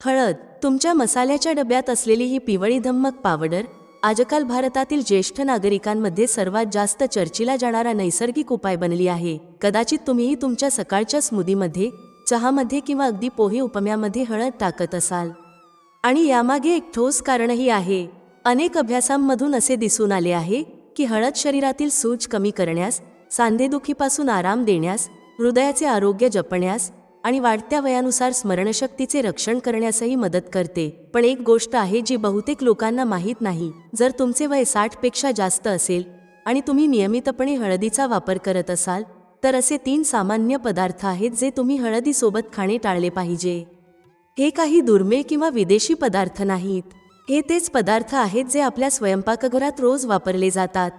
हळद तुमच्या मसाल्याच्या डब्यात असलेली ही पिवळी धम्मक पावडर आजकाल भारतातील ज्येष्ठ नागरिकांमध्ये सर्वात जास्त चर्चीला जाणारा नैसर्गिक उपाय बनली आहे. कदाचित तुम्हीही तुमच्या सकाळच्या स्मूदीमध्ये चहामध्ये किंवा अगदी पोहे उपम्यामध्ये हळद टाकत असाल. आणि यामागे एक ठोस कारणही आहे. अनेक अभ्यासांमधून असे दिसून आले आहे की हळद शरीरातील सूज कमी करण्यास सांधेदुखीपासून आराम देण्यास हृदयाचे आरोग्य जपण्यास आणि वाढत्या वयानुसार स्मरणशक्तीचे रक्षण करण्यासही मदत करते. पण एक गोष्ट आहे जी बहुतेक लोकांना माहीत नाही. जर तुमचे वय साठपेक्षा जास्त असेल आणि तुम्ही नियमितपणे हळदीचा वापर करत असाल तर असे तीन सामान्य पदार्थ आहेत जे तुम्ही हळदीसोबत खाणे टाळले पाहिजे. हे काही दुर्मिळ किंवा विदेशी पदार्थ नाहीत. हे तेच पदार्थ आहेत जे आपल्या स्वयंपाकघरात रोज वापरले जातात.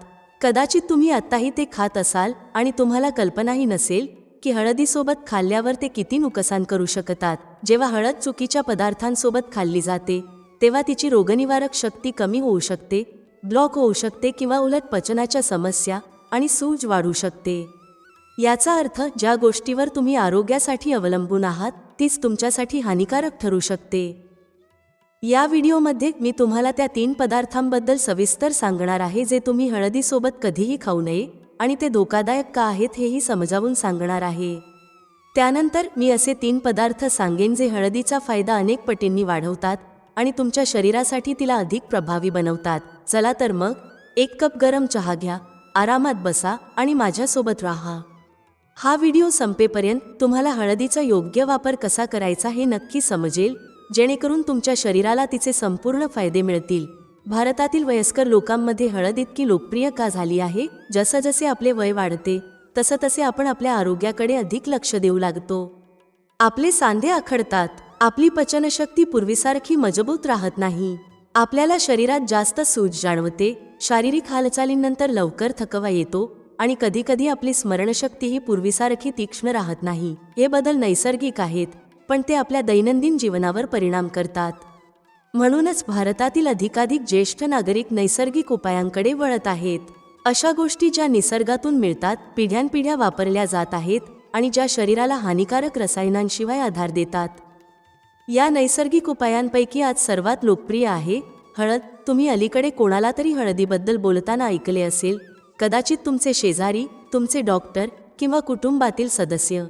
कदाचित तुम्ही आत्ताही ते खात असाल आणि तुम्हाला कल्पनाही नसेल की हळदीसोबत खाल्ल्यावर ते किती नुकसान करू शकतात. जेव्हा हळद चुकीच्या पदार्थांसोबत खाल्ली जाते तेव्हा तिची रोगनिवारक शक्ती कमी होऊ शकते ब्लॉक होऊ शकते किंवा उलट पचनाच्या समस्या आणि सूज वाढू शकते. याचा अर्थ ज्या गोष्टीवर तुम्ही आरोग्यासाठी अवलंबून आहात तीच तुमच्यासाठी हानिकारक ठरू शकते. या व्हिडिओमध्ये मी तुम्हाला त्या तीन पदार्थांबद्दल सविस्तर सांगणार आहे जे तुम्ही हळदीसोबत कधीही खाऊ नये आणि ते धोकादायक का आहेत हेही समजावून सांगणार आहे. त्यानंतर मी असे तीन पदार्थ सांगेन जे हळदीचा फायदा अनेक पटींनी वाढवतात आणि तुमच्या शरीरासाठी तिला अधिक प्रभावी बनवतात. चला तर मग एक कप गरम चहा घ्या आरामात बसा आणि माझ्यासोबत राहा. हा व्हिडिओ संपेपर्यंत तुम्हाला हळदीचा योग्य वापर कसा करायचा हे नक्की समजेल जेणेकरून तुमच्या शरीराला तिचे संपूर्ण फायदे मिळतील. भारतातील वयस्कर लोकांमध्ये हळद इतकी लोकप्रिय का झाली आहे? जसं जसे आपले वय वाढते तसं तसे आपण आपल्या आरोग्याकडे अधिक लक्ष देऊ लागतो. आपले सांधे आखडतात आपली पचनशक्ती पूर्वीसारखी मजबूत राहत नाही. आपल्याला शरीरात जास्त सूज जाणवते शारीरिक हालचालींनंतर लवकर थकवा येतो आणि कधीकधी आपली स्मरणशक्तीही पूर्वीसारखी तीक्ष्ण राहत नाही. हे बदल नैसर्गिक आहेत पण ते आपल्या दैनंदिन जीवनावर परिणाम करतात. म्हणूनच भारतातील अधिकाधिक ज्येष्ठ नागरिक नैसर्गिक उपायांकडे वळत आहेत. अशा गोष्टी ज्या निसर्गातून मिळतात पिढ्यानपिढ्या वापरल्या जात आहेत आणि ज्या शरीराला हानिकारक रसायनांशिवाय आधार देतात. या नैसर्गिक उपायांपैकी आज सर्वात लोकप्रिय आहे हळद. तुम्ही अलीकडे कोणाला तरी हळदीबद्दल बोलताना ऐकले असेल कदाचित तुमचे शेजारी तुमचे डॉक्टर किंवा कुटुंबातील सदस्य.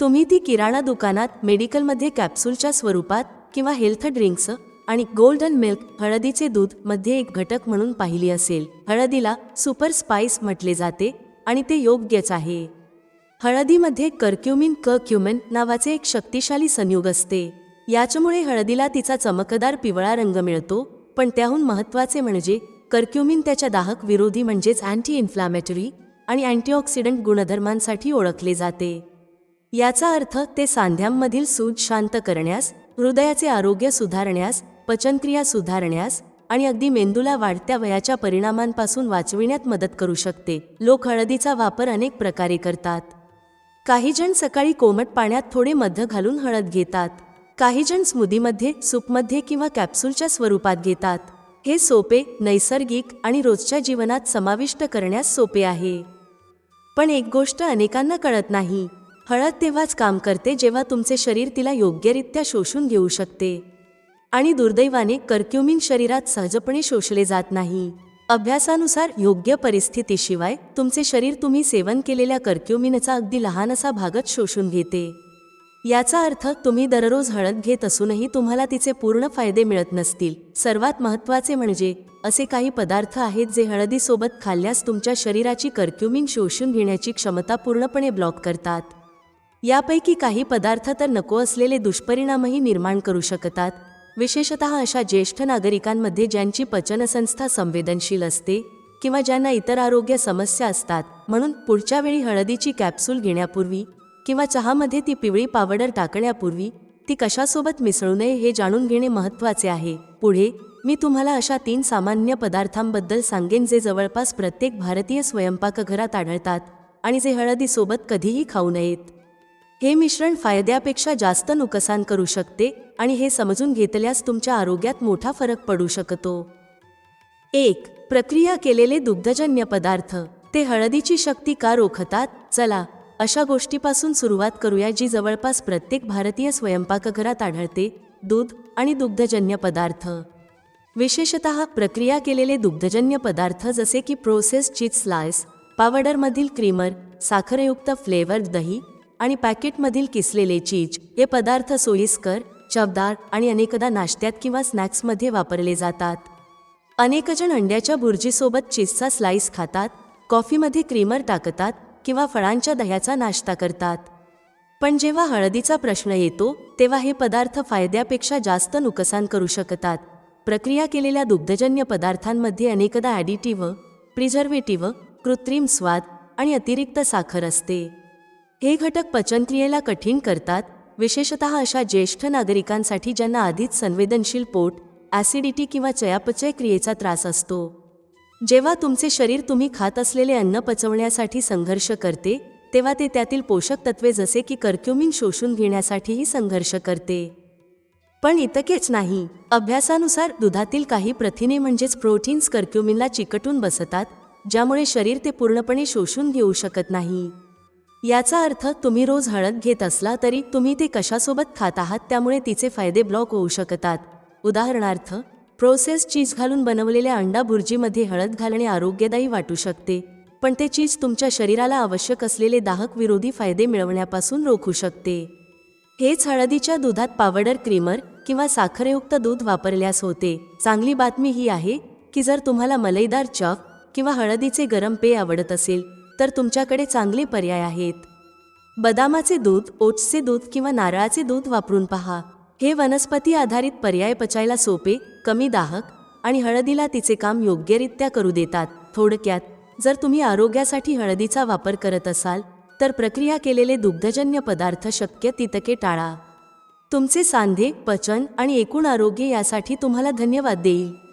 तुम्ही ती किराणा दुकानात मेडिकलमध्ये कॅप्सूलच्या स्वरूपात किंवा हेल्थ ड्रिंक्स आणि गोल्डन मिल्क हळदीचे दूधमध्ये एक घटक म्हणून पाहिली असेल. हळदीला सुपर स्पाइस म्हटले जाते आणि ते योग्यच आहे. हळदीमध्ये कर्क्युमिन क क्युमेन नावाचे एक शक्तिशाली संयुग असते. याच्यामुळे हळदीला तिचा चमकदार पिवळा रंग मिळतो पण त्याहून महत्त्वाचे म्हणजे कर्क्युमिन त्याच्या दाहक विरोधी म्हणजेच अँटी इन्फ्लॅमेटरी आणि अँटीऑक्सिडंट गुणधर्मांसाठी ओळखले जाते. याचा अर्थ ते सांध्यांमधील सूज शांत करण्यास हृदयाचे आरोग्य सुधारण्यास पचनक्रिया सुधारण्यास आणि अगदी मेंदूला वाढत्या वयाच्या परिणामांपासून वाचविण्यात मदत करू शकते. लोक हळदीचा वापर अनेक प्रकारे करतात. काही जण सकाळी कोमट पाण्यात थोडे मध घालून हळद घेतात. काही जण स्मूदीमध्ये सूपमध्ये किंवा कॅप्सूलच्या स्वरूपात घेतात. हे सोपे नैसर्गिक आणि रोजच्या जीवनात समाविष्ट करण्यास सोपे आहे. पण एक गोष्ट अनेकांना कळत नाही. हळद तेव्हाच काम करते जेव्हा तुमचे शरीर तिला योग्यरित्या शोषून घेऊ शकते. आणि दुर्दैवाने कर्क्युमिन शरीरात सहजपणे शोषले जात नाही. अभ्यासानुसार योग्य परिस्थितीशिवाय तुमचे शरीर तुम्ही सेवन केलेल्या कर्क्युमिनचा अगदी लहान असा भागच शोषून घेते. याचा अर्थ तुम्ही दररोज हळद घेत असूनही तुम्हाला तिचे पूर्ण फायदे मिळत नसतील. सर्वात महत्त्वाचे म्हणजे असे काही पदार्थ आहेत जे हळदीसोबत खाल्ल्यास तुमच्या शरीराची कर्क्युमिन शोषून घेण्याची क्षमता पूर्णपणे ब्लॉक करतात. यापैकी काही पदार्थ तर नको असलेले दुष्परिणामही निर्माण करू शकतात. विशेषत अशा ज्येष्ठ नागरिकांमध्ये ज्यांची पचनसंस्था संवेदनशील असते किंवा ज्यांना इतर आरोग्य समस्या असतात म्हणून पुढच्या वेळी हळदीची कॅप्सूल घेण्यापूर्वी किंवा चहामध्ये ती पिवळी पावडर टाकण्यापूर्वी ती कशासोबत मिसळू नये हे जाणून घेणे महत्त्वाचे आहे. पुढे मी तुम्हाला अशा तीन सामान्य पदार्थांबद्दल सांगेन जे जवळपास प्रत्येक भारतीय स्वयंपाकघरात आढळतात आणि जे हळदीसोबत कधीही खाऊ नयेत. हे मिश्रण फायद्यापेक्षा जास्त नुकसान करू शकते आणि हे समजून घेतल्यास तुमच्या आरोग्यात मोठा फरक पडू शकतो. एक प्रक्रिया केलेले दुग्धजन्य पदार्थ. ते हळदीची शक्ती का रोखतात? चला अशा गोष्टीपासून सुरुवात करूया जी जवळपास प्रत्येक भारतीय स्वयंपाकघरात आढळते दूध आणि दुग्धजन्य पदार्थ. विशेषत प्रक्रिया केलेले दुग्धजन्य पदार्थ जसे की प्रोसेस चीज स्लाइस पावडरमधील क्रीमर साखरयुक्त फ्लेवर दही आणि पॅकेटमधील किसलेले चीज हे पदार्थ सोयीस्कर चवदार आणि अनेकदा नाश्त्यात किंवा स्नॅक्समध्ये वापरले जातात. अनेकजण अंड्याच्या भुर्जीसोबत चीजचा स्लाइस खातात कॉफीमध्ये क्रीमर टाकतात किंवा फळांच्या दह्याचा नाश्ता करतात. पण जेव्हा हळदीचा प्रश्न येतो तेव्हा हे पदार्थ फायद्यापेक्षा जास्त नुकसान करू शकतात. प्रक्रिया केलेल्या दुग्धजन्य पदार्थांमध्ये अनेकदा ॲडिटिव्ह प्रिझर्वेटिव्ह कृत्रिम स्वाद आणि अतिरिक्त साखर असते. हे घटक पचनक्रियेला कठीण करतात विशेषत अशा ज्येष्ठ नागरिकांसाठी ज्यांना आधीच संवेदनशील पोट ॲसिडिटी किंवा चयापचय क्रियेचा त्रास असतो. जेव्हा तुमचे शरीर तुम्ही खात असलेले अन्न पचवण्यासाठी संघर्ष करते तेव्हा ते त्यातील पोषक तत्वे जसे की कर्क्युमिन शोषून घेण्यासाठीही संघर्ष करते. पण इतकेच नाही अभ्यासानुसार दुधातील काही प्रथिने म्हणजेच प्रोटीन्स कर्क्युमिनला चिकटून बसतात ज्यामुळे शरीर ते पूर्णपणे शोषून घेऊ शकत नाही. याचा अर्थ तुम्ही रोज हळद घेत असला तरी तुम्ही ते कशासोबत खात आहात त्यामुळे तिचे फायदे ब्लॉक होऊ शकतात. उदाहरणार्थ प्रोसेस चीज घालून बनवलेल्या अंडा भुर्जीमध्ये हळद घालणे आरोग्यदायी वाटू शकते पण ते चीज तुमच्या शरीराला आवश्यक असलेले दाहक विरोधी फायदे मिळवण्यापासून रोखू शकते. हेच हळदीच्या दुधात पावडर क्रीमर किंवा साखरयुक्त दूध वापरल्यास होते. चांगली बातमी ही आहे की जर तुम्हाला मलईदार चॉक किंवा हळदीचे गरम पेय आवडत असेल तर तुमच्याकडे चांगले पर्याय आहेत. बदामाचे दूध ओट्सचे दूध किंवा नारळाचे दूध वापरून पहा. हे वनस्पती आधारित पर्याय पचायला सोपे कमी दाहक आणि हळदीला तिचे काम योग्यरित्या करू देतात. थोडक्यात जर तुम्ही आरोग्यासाठी हळदीचा वापर करत असाल तर प्रक्रिया केलेले दुग्धजन्य पदार्थ शक्य तितके टाळा. तुमचे सांधे पचन आणि एकूण आरोग्य यासाठी तुम्हाला धन्यवाद देईल.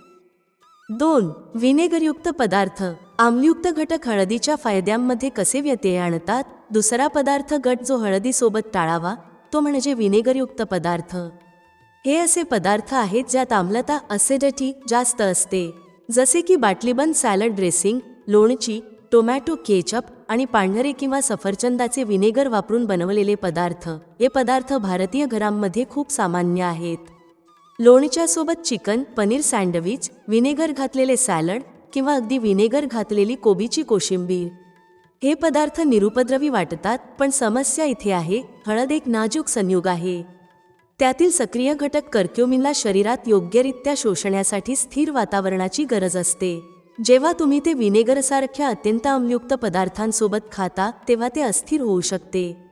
दोन विनेगरयुक्त पदार्थ. आम्लयुक्त घटक हळदीच्या फायद्यांमध्ये कसे व्यत्यय आणतात? दुसरा पदार्थ गट जो हळदीसोबत टाळावा तो म्हणजे विनेगरयुक्त पदार्थ. हे असे पदार्थ आहेत ज्यात आम्लता असेडिटी जास्त असते. जसे की बाटलीबंद सॅलड ड्रेसिंग लोणची टोमॅटो केचप आणि पांढरे किंवा सफरचंदाचे विनेगर वापरून बनवलेले पदार्थ. हे पदार्थ भारतीय घरांमध्ये खूप सामान्य आहेत. लोणच्यासोबत चिकन पनीर सँडविच विनेगर घातलेले सॅलड किंवा अगदी विनेगर घातलेली कोबीची कोशिंबीर. हे पदार्थ निरुपद्रवी वाटतात पण समस्या इथे आहे हळद एक नाजूक संयुग आहे. त्यातील सक्रिय घटक कर्क्युमिनला शरीरात योग्यरित्या शोषण्यासाठी स्थिर वातावरणाची गरज असते. जेव्हा तुम्ही ते विनेगरसारख्या अत्यंत अमयुक्त पदार्थांसोबत खाता तेव्हा ते अस्थिर होऊ शकते.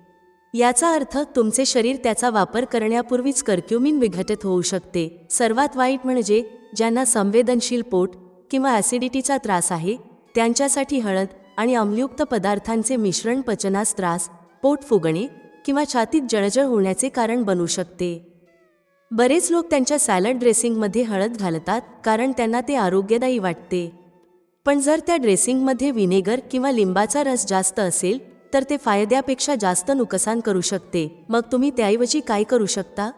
याचा अर्थ तुमचे शरीर त्याचा वापर करण्यापूर्वीच कर्क्युमिन विघटित होऊ शकते. सर्वात वाईट म्हणजे ज्यांना संवेदनशील पोट किंवा ॲसिडिटीचा त्रास आहे त्यांच्यासाठी हळद आणि अम्लयुक्त पदार्थांचे मिश्रण पचनास त्रास पोट फुगणे किंवा छातीत जळजळ होण्याचे कारण बनू शकते. बरेच लोक त्यांच्या सॅलड ड्रेसिंगमध्ये हळद घालतात कारण त्यांना ते आरोग्यदायी वाटते. पण जर त्या ड्रेसिंगमध्ये व्हिनेगर किंवा लिंबाचा रस जास्त असेल तर ते फायद्यापेक्षा जास्त नुकसान करू शकते. मग तुम्ही त्याऐवजी काय करू शकता?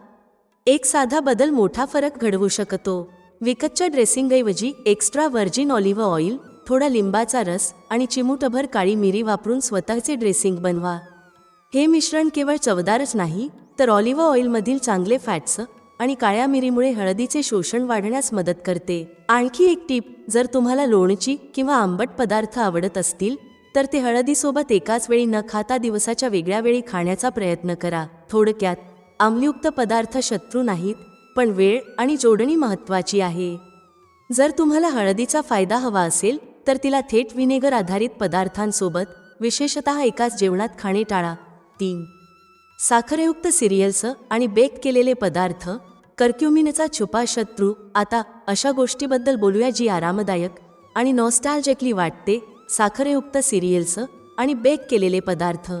एक साधा बदल मोठा फरक घडवू शकतो. विकतच्या ड्रेसिंगऐवजी एक्स्ट्रा व्हर्जिन ऑलिव्ह ऑइल थोडा लिंबाचा रस आणि चिमूटभर काळी मिरी वापरून स्वतःचे ड्रेसिंग बनवा. हे मिश्रण केवळ चवदारच नाही तर ऑलिव्ह ऑइलमधील चांगले फॅट्स आणि काळ्या मिरीमुळे हळदीचे शोषण वाढण्यास मदत करते. आणखी एक टीप जर तुम्हाला लोणची किंवा आंबट पदार्थ आवडत असतील तर ते हळदीसोबत एकाच वेळी न खाता दिवसाच्या वेगळ्या वेळी खाण्याचा प्रयत्न करा. थोडक्यात आम्लयुक्त पदार्थ शत्रू नाहीत पण वेळ आणि जोडणी महत्त्वाची आहे. जर तुम्हाला हळदीचा फायदा हवा असेल तर तिला थेट विनेगर आधारित पदार्थांसोबत विशेषत एकाच जेवणात खाणे टाळा. तीन साखरयुक्त सिरियल्स आणि बेक केलेले पदार्थ कर्क्युमिनचा छुपा शत्रू आता अशा गोष्टीबद्दल बोलूया जी आरामदायक आणि नॉस्टॅल्जेकली वाटते साखरयुक्त सिरियल्स आणि बेक केलेले पदार्थ.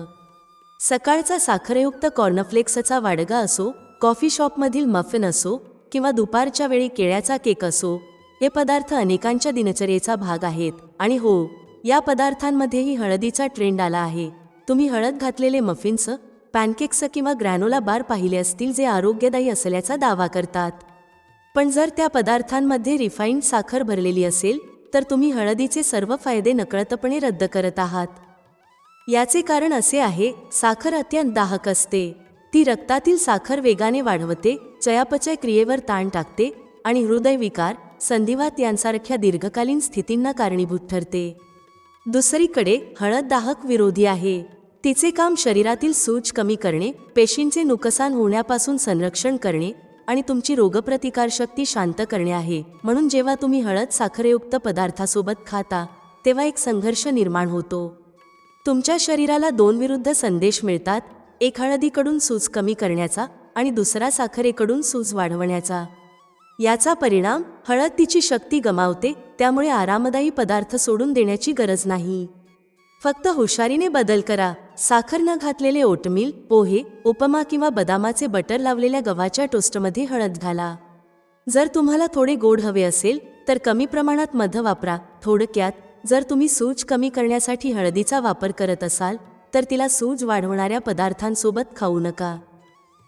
सकाळचा साखरयुक्त कॉर्नफ्लेक्सचा वाडगा असो कॉफी शॉपमधील मफिन असो किंवा दुपारच्या वेळी केळ्याचा केक असो हे पदार्थ अनेकांच्या दिनचर्येचा भाग आहेत. आणि हो या पदार्थांमध्येही हळदीचा ट्रेंड आला आहे. तुम्ही हळद घातलेले मफिन्स पॅनकेक्स किंवा ग्रॅनोला बार पाहिले असतील जे आरोग्यदायी असल्याचा दावा करतात. पण जर त्या पदार्थांमध्ये रिफाईंड साखर भरलेली असेल तर तुम्ही हळदीचे सर्व फायदे नकळतपणे रद्द करत आहात. याचे कारण असे आहे साखर अत्यंत दाहक असते. ती रक्तातील साखर वेगाने वाढवते चयापचय क्रियेवर ताण टाकते आणि हृदयविकार संधिवात यांसारख्या दीर्घकालीन स्थितींना कारणीभूत ठरते. दुसरीकडे हळद दाहक विरोधी आहे. तिचे काम शरीरातील सूज कमी करणे पेशींचे नुकसान होण्यापासून संरक्षण करणे आणि तुमची रोगप्रतिकारशक्ती शांत करणे आहे. म्हणून जेव्हा तुम्ही हळद साखरेयुक्त पदार्थासोबत खाता तेव्हा एक संघर्ष निर्माण होतो. तुमच्या शरीराला दोन विरुद्ध संदेश मिळतात एक हळदीकडून सूज कमी करण्याचा आणि दुसरा साखरेकडून सूज वाढवण्याचा. याचा परिणाम हळद तिची शक्ती गमावते त्यामुळे आरामदायी पदार्थ सोडून देण्याची गरज नाही. फक्त हुशारीने बदल करा. साखर न घातलेले ओटमील पोहे उपमा किंवा बदामाचे बटर लावलेल्या गव्हाच्या टोस्टमध्ये हळद घाला. जर तुम्हाला थोडे गोड हवे असेल तर कमी प्रमाणात मध वापरा. थोडक्यात जर तुम्ही सूज कमी करण्यासाठी हळदीचा वापर करत असाल तर तिला सूज वाढवणाऱ्या पदार्थांसोबत खाऊ नका.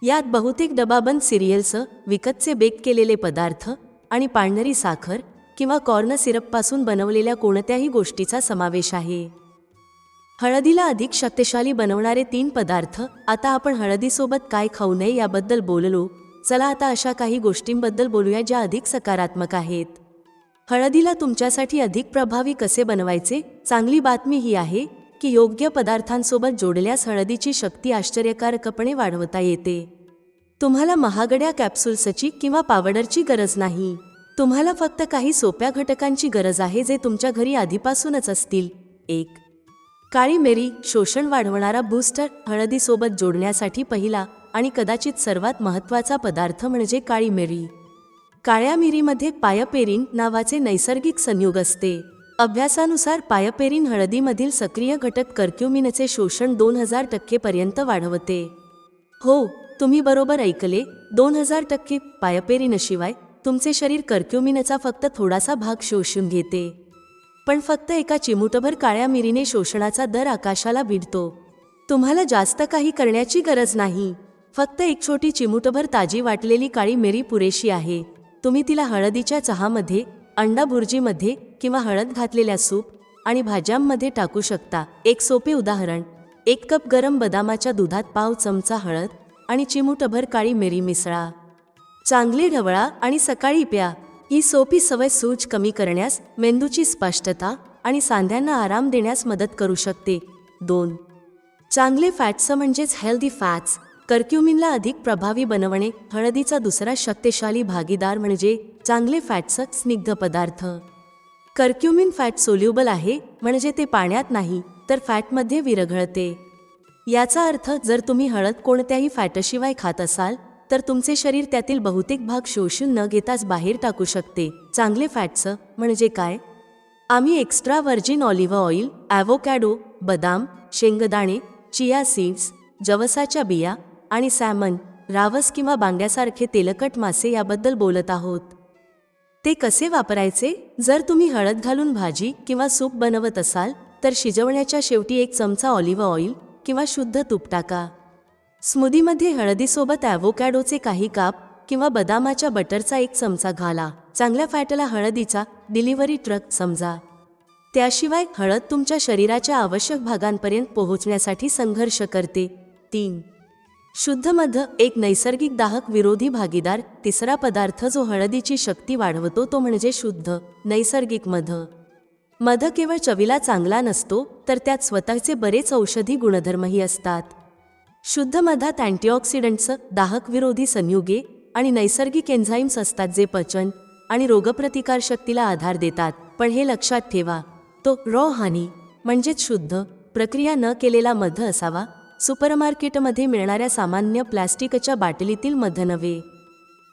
यात बहुतेक डबाबंद सिरियल्स विकतचे बेक केलेले पदार्थ आणि पांढरी साखर किंवा कॉर्न सिरपपासून बनवलेल्या कोणत्याही गोष्टीचा समावेश आहे. हळदीला अधिक शक्तिशाली बनवणारे तीन पदार्थ आता आपण हळदीसोबत काय खाऊ नये याबद्दल बोललो. चला आता अशा काही गोष्टींबद्दल बोलूया ज्या अधिक सकारात्मक आहेत. हळदीला तुमच्यासाठी अधिक प्रभावी कसे बनवायचे? चांगली बातमी ही आहे की योग्य पदार्थांसोबत जोडल्यास हळदीची शक्ती आश्चर्यकारकपणे वाढवता येते. तुम्हाला महागड्या कॅप्सूल्सची किंवा पावडरची गरज नाही. तुम्हाला फक्त काही सोप्या घटकांची गरज आहे जे तुमच्या घरी आधीपासूनच असतील. एक काळी मेरी शोषण वाढवणारा बूस्टर हळदीसोबत जोडण्यासाठी पहिला आणि कदाचित सर्वात महत्त्वाचा पदार्थ म्हणजे काळी मिरी. काळ्या मिरीमध्ये पायपेरिन नावाचे नैसर्गिक संयुग असते. अभ्यासानुसार पायपेरिन हळदीमधील सक्रिय घटक कर्क्युमिनचे शोषण दोन हजार टक्केपर्यंत वाढवते. हो तुम्ही बरोबर ऐकले. दोन हजार टक्के पायपेरिनशिवाय तुमचे शरीर कर्क्युमिनचा फक्त थोडासा भाग शोषून घेते. पण फक्त एका चिमुटभर काळ्या मिरीने शोषणाचा दर आकाशाला भिडतो. तुम्हाला जास्त काही करण्याची गरज नाही. फक्त एक छोटी चिमुटभर ताजी वाटलेली काळी मिरी पुरेशी आहे. तुम्ही तिला हळदीच्या चहामध्ये अंडा भुर्जीमध्ये किंवा हळद घातलेल्या सूप आणि भाज्यांमध्ये टाकू शकता. एक सोपे उदाहरण एक कप गरम बदामाच्या दुधात पाव चमचा हळद आणि चिमुटभर काळी मिरी मिसळा. चांगले ढवळा आणि सकाळी प्या. ही सोपी सवय सूज कमी करण्यास मेंदूची स्पष्टता आणि सांध्यांना आराम देण्यास मदत करू शकते. दोन. चांगले फॅट्स म्हणजेच हेल्दी फॅट्स कर्क्युमिनला अधिक प्रभावी बनवणे हळदीचा दुसरा शक्तिशाली भागीदार म्हणजे चांगले फॅट्स स्निग्ध पदार्थ. कर्क्युमिन फॅट सोल्युबल आहे म्हणजे ते पाण्यात नाही तर फॅटमध्ये विरघळते. याचा अर्थ जर तुम्ही हळद कोणत्याही फॅटशिवाय खात असाल तर तुमचे शरीर त्यातील बहुतेक भाग शोषून न घेताच बाहेर टाकू शकते. चांगले फॅट्स म्हणजे काय? आम्ही extra virgin olive oil avocado बदाम शेंगदाणे चिया सीड्स जवसाच्या बिया आणि सॅमन रावस किंवा बांग्यासारखे तेलकट मासे याबद्दल बोलत आहोत. ते कसे वापरायचे? जर तुम्ही हळद घालून भाजी किंवा सूप बनवत असाल तर शिजवण्याच्या शेवटी एक चमचा ऑलिव्ह ऑइल किंवा शुद्ध तूप टाका. स्मूदीमध्ये हळदीसोबत ॲव्होकॅडोचे काही काप किंवा बदामाच्या बटरचा एक चमचा घाला. चांगल्या फॅटला हळदीचा डिलिव्हरी ट्रक समजा. त्याशिवाय हळद तुमच्या शरीराच्या आवश्यक भागांपर्यंत पोहोचण्यासाठी संघर्ष करते. तीन. शुद्ध मध एक नैसर्गिक दाहक विरोधी भागीदार. तिसरा पदार्थ जो हळदीची शक्ती वाढवतो तो म्हणजे शुद्ध नैसर्गिक मध. मध केवळ चवीला चांगला नसतो तर त्यात स्वतःचे बरेच औषधी गुणधर्मही असतात. शुद्ध मधात अँटीऑक्सिडंट्स दाहक विरोधी संयुगे आणि नैसर्गिक एन्झाईम्स असतात जे पचन आणि रोगप्रतिकारशक्तीला आधार देतात. पण हे लक्षात ठेवा तो रॉ हानी म्हणजेच शुद्ध प्रक्रिया न केलेला मध असावा सुपरमार्केटमध्ये मिळणाऱ्या सामान्य प्लॅस्टिकच्या बाटलीतील मध नव्हे.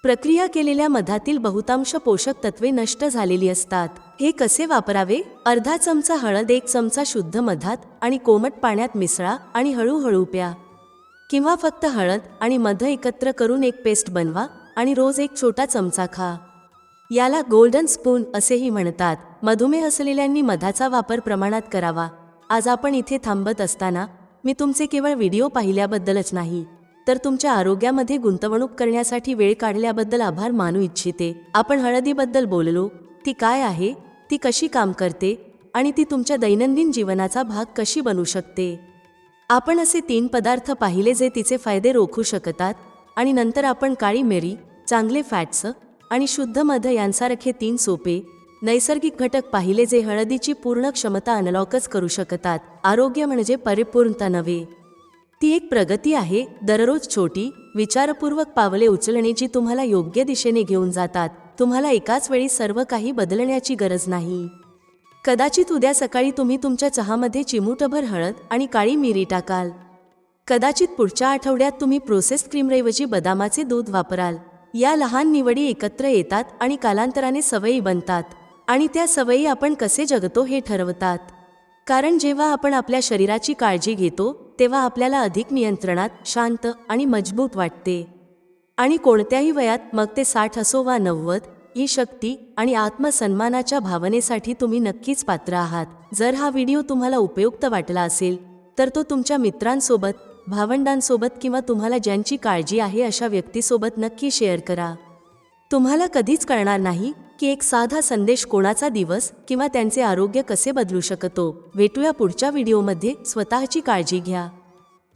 प्रक्रिया केलेल्या मधातील बहुतांश पोषक तत्वे नष्ट झालेली असतात. हे कसे वापरावे? अर्धा चमचा हळद एक चमचा शुद्ध मधात आणि कोमट पाण्यात मिसळा आणि हळूहळू प्या. किंवा फक्त हळद आणि मध एकत्र करून एक पेस्ट बनवा आणि रोज एक छोटा चमचा खा. याला गोल्डन स्पून असेही म्हणतात. मधुमेह असलेल्यांनी मधाचा वापर प्रमाणात करावा. आज आपण इथे थांबत असताना मी तुमचे केवळ व्हिडिओ पाहिल्याबद्दलच नाही तर तुमच्या आरोग्यामध्ये गुंतवणूक करण्यासाठी वेळ काढल्याबद्दल आभार मानू इच्छिते. आपण हळदीबद्दल बोललो ती काय आहे ती कशी काम करते आणि ती तुमच्या दैनंदिन जीवनाचा भाग कशी बनू शकते? आपण असे तीन पदार्थ पाहिले जे तिचे फायदे रोखू शकतात आणि नंतर आपण काळी मिरी चांगले फॅट्स आणि शुद्ध मध यांसारखे तीन सोपे नैसर्गिक घटक पाहिले जे हळदीची पूर्ण क्षमता अनलॉकच करू शकतात. आरोग्य म्हणजे परिपूर्णता नव्हे. ती एक प्रगती आहे. दररोज छोटी विचारपूर्वक पावले उचलणे जी तुम्हाला योग्य दिशेने घेऊन जातात. तुम्हाला एकाच वेळी सर्व काही बदलण्याची गरज नाही. कदाचित उद्या सकाळी तुम्ही तुमच्या चहामध्ये चिमूटभर हळद आणि काळी मिरी टाकाल. कदाचित पुढच्या आठवड्यात तुम्ही प्रोसेस क्रीमऐवजी बदामाचे दूध वापराल. या लहान निवडी एकत्र येतात आणि कालांतराने सवयी बनतात आणि त्या सवयी आपण कसे जगतो हे ठरवतात. कारण जेव्हा आपण आपल्या शरीराची काळजी घेतो तेव्हा आपल्याला अधिक नियंत्रणात शांत आणि मजबूत वाटते. आणि कोणत्याही वयात मग ते साठ असो वा नव्वद ही शक्ती आणि आत्मसन्मानाच्या भावनेसाठी तुम्ही नक्कीच पात्र आहात. जर हा व्हिडिओ तुम्हाला उपयुक्त वाटला असेल तर तो तुमच्या मित्रांसोबत भावंडांसोबत किंवा तुम्हाला ज्यांची काळजी आहे अशा व्यक्तीसोबत नक्की शेअर करा. तुम्हाला कधीच कळणार नाही की एक साधा संदेश कोणाचा दिवस किंवा त्यांचे आरोग्य कसे बदलू शकतो. भेटूया पुढच्या व्हिडिओमध्ये स्वतःची काळजी घ्या.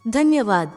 धन्यवाद!